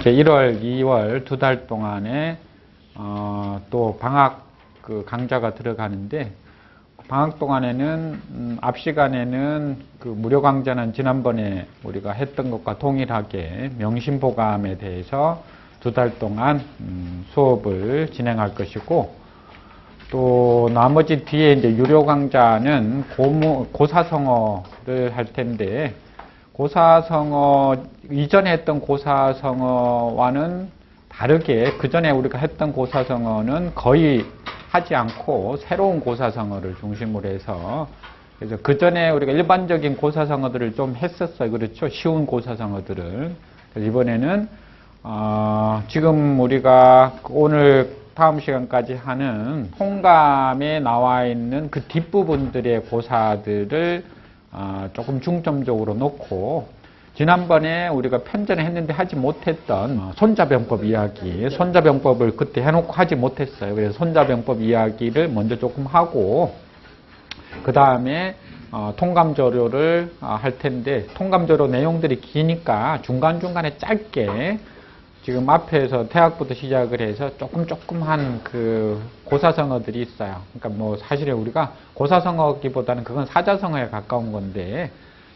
이제 1월, 2월 두 달 동안에 어, 또 방학 그 강좌가 들어가는데 방학 동안에는 음, 앞 시간에는 그 무료 강좌는 지난번에 우리가 했던 것과 동일하게 명심보감에 대해서 두 달 동안 음, 수업을 진행할 것이고 또 나머지 뒤에 이제 유료 강좌는 고사성어를 할 텐데 고사성어 이전에 했던 고사성어와는 다르게 그 전에 우리가 했던 고사성어는 거의 하지 않고 새로운 고사성어를 중심으로 해서 그래서 그 전에 우리가 일반적인 고사성어들을 좀 했었어요. 그렇죠? 쉬운 고사성어들을. 이번에는 어, 지금 우리가 오늘 다음 시간까지 하는 통감에 나와 있는 그 뒷부분들의 고사들을 어, 조금 중점적으로 놓고 지난번에 우리가 편전에 했는데 하지 못했던 어, 손자병법 이야기, 손자병법을 그때 해놓고 하지 못했어요. 그래서 손자병법 이야기를 먼저 조금 하고 그 다음에 어, 통감조료를 어, 할 텐데 통감조료 내용들이 기니까 중간중간에 짧게 지금 앞에서 대학부터 시작을 해서 조금 조금 한 그 고사성어들이 있어요. 그러니까 뭐 사실은 우리가 고사성어기보다는 그건 사자성어에 가까운 건데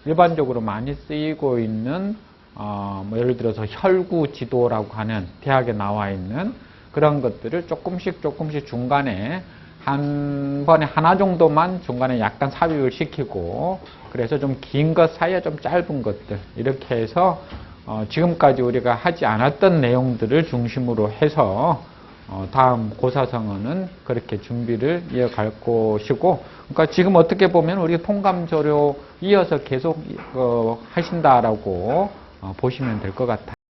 일반적으로 많이 쓰이고 있는 어 뭐 예를 들어서 혈구 지도라고 하는 대학에 나와 있는 그런 것들을 조금씩 조금씩 중간에 한 번에 하나 정도만 중간에 약간 삽입을 시키고 그래서 좀 긴 것 사이에 좀 짧은 것들 이렇게 해서 어, 지금까지 우리가 하지 않았던 내용들을 중심으로 해서 어, 다음 고사성어는 그렇게 준비를 이어갈 것이고 그러니까 지금 어떻게 보면 우리 통감조료 이어서 계속 어, 하신다라고 어, 보시면 될 것 같아요.